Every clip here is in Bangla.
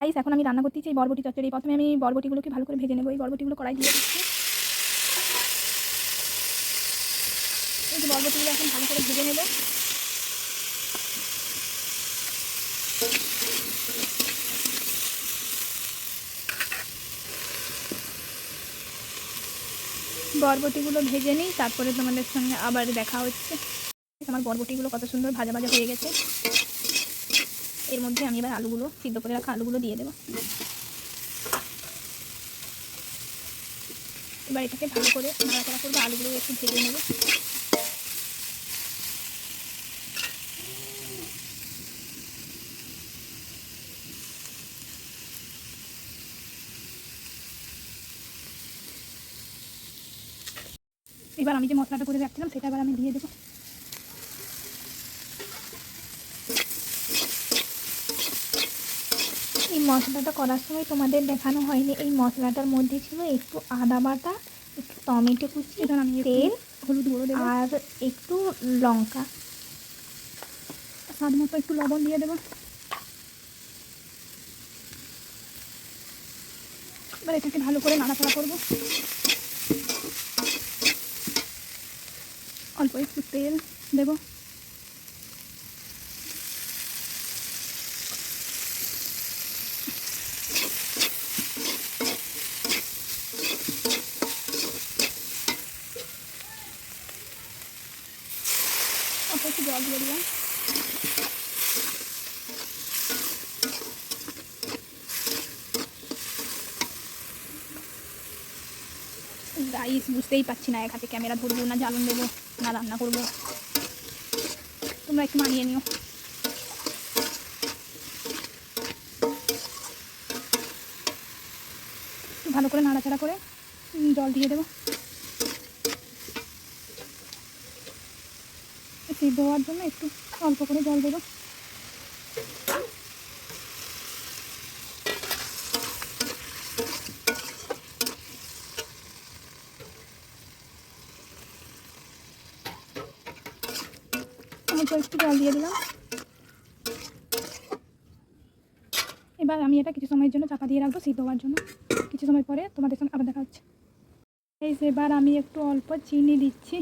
গাইস এখন আমি রান্না করতেছি এই বরবটি চচ্চড়ি। প্রথমে আমি বরবটিগুলোকে ভালো করে ভেজে নেব। এই বরবটিগুলো কড়াই দিয়ে দিচ্ছি। এই যে বরবটিগুলো এখন ভালো করে ভেজে নেব। বরবটিগুলো ভেজে নিই, তারপরে তোমাদের সঙ্গে আবার দেখা হচ্ছে। আমার বরবটিগুলো কত সুন্দর ভাজা ভাজা হয়ে গেছে। এর মধ্যে আমি এবার আলুগুলো সিদ্ধ করে রাখা আলুগুলো দিয়ে দেবো। এবার এটাকে ভালো করে নাড়াচাড়া করব, আলুগুলো একটু ভেজে নেব। এবার আমি যে মশলাটা করে রাখছিলাম, সেটা এবার আমি দিয়ে দেবো। এই মশলাটা করার সময় তোমাদের দেখানো হয়নি। এই মশলাটার মধ্যে ছিল একটু আদা বাটা একটু টমেটো কুচি তেল হলুদ গুঁড়ো দেবো। আর একটু লঙ্কা। স্বাদ মতো একটু লবণ দিয়ে দেবো। এবার এটাকে ভালো করে নাড়াচাড়া করব। অল্প একটু তেল দেবো। একটু জল দিয়ে দিলাম। রাইস বুঝতেই পারছি না, এক হাতে ক্যামেরা ধরবো না, জ্বালন দেবো না, রান্না করব। তোমরা একটু মানিয়ে নিও। ভালো করে নাড়াচাড়া করে জল দিয়ে দেবো। সিদ্ধ হওয়ার জন্য একটু অল্প করে জল দেবো। একটু জল দিয়ে দিলাম। এবার আমি এটা কিছু সময়ের জন্য চাপা দিয়ে রাখব সিদ্ধ হওয়ার জন্য। কিছু সময় পরে তোমাদের সঙ্গে আবার দেখা হচ্ছে। এই এবার আমি একটু অল্প চিনি দিচ্ছি।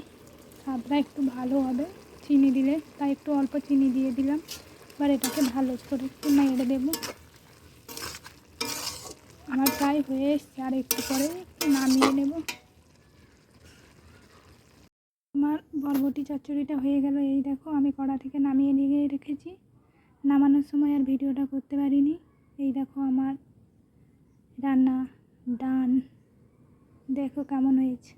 স্বাদটা একটু ভালো হবে। চিনি দিলে তাই একটু অল্প চিনি দিয়ে দিলাম। এবার এটাকে ভালো করে একটু নেড়ে দেবো। আমার প্রায় হয়ে এসছে, আর একটু পরে নামিয়ে নেব। আমার বরবটি চচ্চড়িটা হয়ে গেল। এই দেখো, আমি কড়া থেকে নামিয়ে নিয়ে রেখেছি। নামানোর সময় আর ভিডিওটা করতে পারিনি। এই দেখো আমার রান্না ডান। দেখো কেমন হয়েছে।